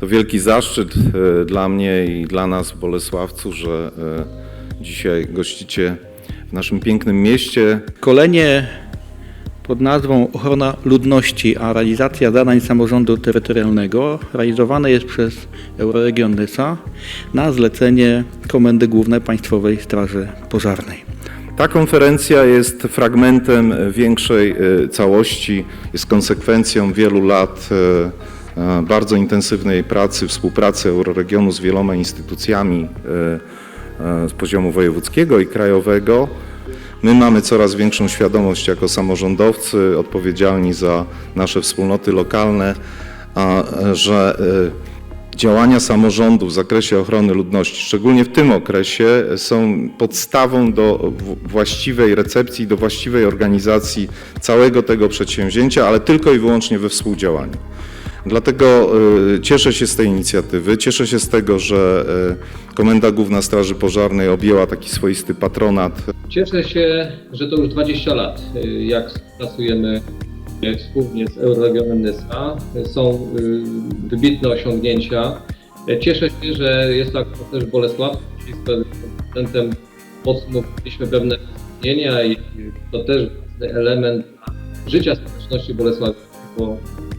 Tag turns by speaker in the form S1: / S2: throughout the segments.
S1: To wielki zaszczyt e, dla mnie i dla nas, Bolesławcu, że e, dzisiaj gościcie w naszym pięknym mieście.
S2: Szkolenie pod nazwą Ochrona Ludności, a realizacja zadań samorządu terytorialnego realizowane jest przez Euroregion Nysa na zlecenie Komendy Głównej Państwowej Straży Pożarnej.
S1: Ta konferencja jest fragmentem większej e, całości, jest konsekwencją wielu lat bardzo intensywnej pracy, współpracy Euroregionu z wieloma instytucjami e, e, z poziomu wojewódzkiego i krajowego. My mamy coraz większą świadomość jako samorządowcy odpowiedzialni za nasze wspólnoty lokalne, e, że e, Działania samorządu w zakresie ochrony ludności, szczególnie w tym okresie, są podstawą do właściwej recepcji, do właściwej organizacji całego tego przedsięwzięcia, ale tylko i wyłącznie we współdziałaniu. Dlatego y, cieszę się z tej inicjatywy, cieszę się z tego, że y, Komenda Główna Straży Pożarnej objęła taki swoisty patronat
S3: Cieszę się, że to już 20 lat, y, jak pracujemy wspólnie z Euroregionem Nysa. Są wybitne osiągnięcia. Cieszę się, że jest akurat też Bolesław, prezydentem podsumowaliśmy pewne wspomnienia i to też ważny element życia społeczności Bolesławie, bo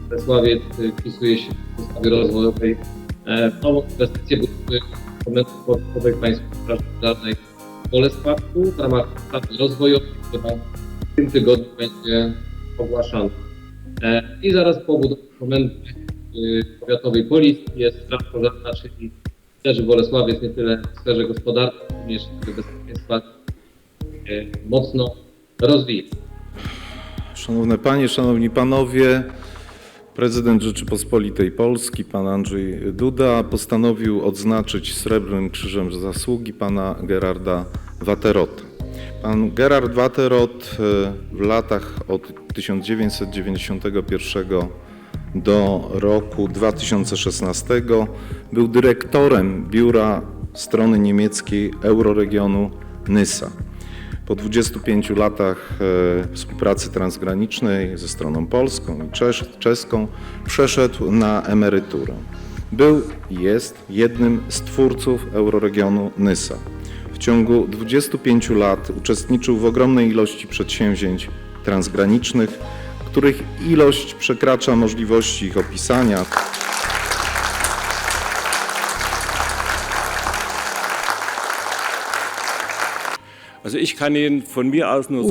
S3: Bolesławiec y, wpisuje się w ustawie rozwojowej e, w nową inwestycję budowy Komendy Portowej Państwowej Straży Pożarnej w Bolesławku w ramach ustawy rozwojowej, która w tym tygodniu będzie ogłaszana. E, I zaraz po budowie komendy y, powiatowej policji jest straż pożarna, czyli też Bolesławiec nie tyle w sferze gospodarki, również w sferze bezpieczeństwa e, mocno rozwija.
S1: Szanowne Panie, Szanowni Panowie, prezydent Rzeczypospolitej Polski, pan Andrzej Duda, postanowił odznaczyć Srebrnym Krzyżem Zasługi pana Gerarda Waterota. Pan Gerard Waterot e, w latach od 1991 do roku 2016 był dyrektorem biura strony niemieckiej Euroregionu Nysa. Po 25 latach e, współpracy transgranicznej ze stroną polską i czeską przeszedł na emeryturę. Był i jest jednym z twórców Euroregionu Nysa. W ciągu 25 lat uczestniczył w ogromnej ilości przedsięwzięć transgranicznych, których ilość przekracza możliwości ich opisania.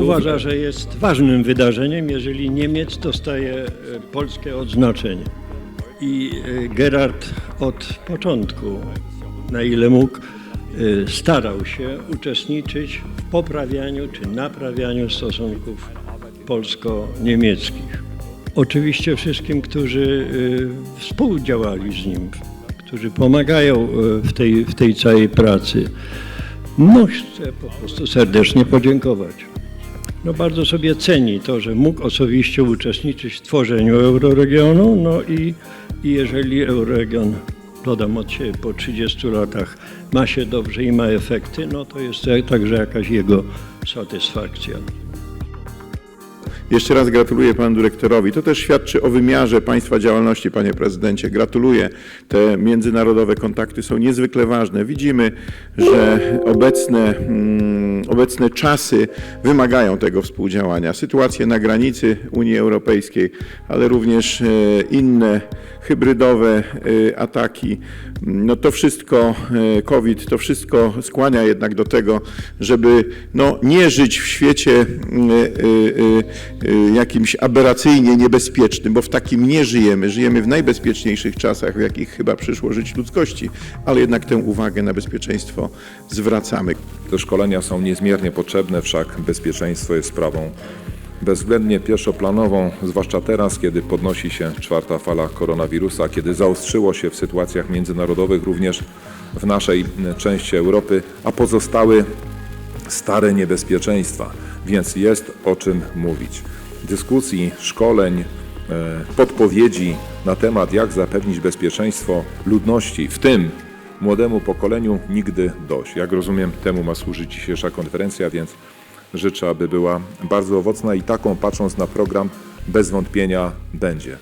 S4: Uważa, że jest ważnym wydarzeniem, jeżeli Niemiec dostaje e, polskie odznaczenie. I e, Gerard od początku, na ile mógł, e, starał się uczestniczyć w poprawianiu czy naprawianiu stosunków polsko-niemieckich. Oczywiście wszystkim, którzy współdziałali z nim, którzy pomagają w tej, w tej całej pracy. No, chcę po prostu serdecznie podziękować. No, bardzo sobie ceni to, że mógł osobiście uczestniczyć w tworzeniu euroregionu, no i, i jeżeli euroregion, dodam od siebie, po 30 latach ma się dobrze i ma efekty, no to jest także jakaś jego satysfakcja.
S5: Jeszcze raz gratuluję panu dyrektorowi. To też świadczy o wymiarze państwa działalności, panie prezydencie. Gratuluję. Te międzynarodowe kontakty są niezwykle ważne. Widzimy, że obecne, mm, obecne czasy wymagają tego współdziałania. Sytuacje na granicy Unii Europejskiej, ale również e, inne hybrydowe e, ataki. No to wszystko, e, COVID, to wszystko skłania jednak do tego, żeby no, nie żyć w świecie jakimś aberracyjnie niebezpiecznym, bo w takim nie żyjemy. Żyjemy w najbezpieczniejszych czasach, w jakich chyba przyszło żyć ludzkości, ale jednak tę uwagę na bezpieczeństwo zwracamy.
S6: Te szkolenia są niezmiernie potrzebne, wszak bezpieczeństwo jest sprawą bezwzględnie pierwszoplanową, zwłaszcza teraz, kiedy podnosi się czwarta fala koronawirusa, kiedy zaostrzyło się w sytuacjach międzynarodowych również w naszej części Europy, a pozostały stare niebezpieczeństwa, więc jest o czym mówić. Dyskusji, szkoleń, e, podpowiedzi na temat, jak zapewnić bezpieczeństwo ludności, w tym młodemu pokoleniu, nigdy dość. Jak rozumiem, temu ma służyć dzisiejsza konferencja, więc życzę, aby była bardzo owocna i taką, patrząc na program, bez wątpienia będzie.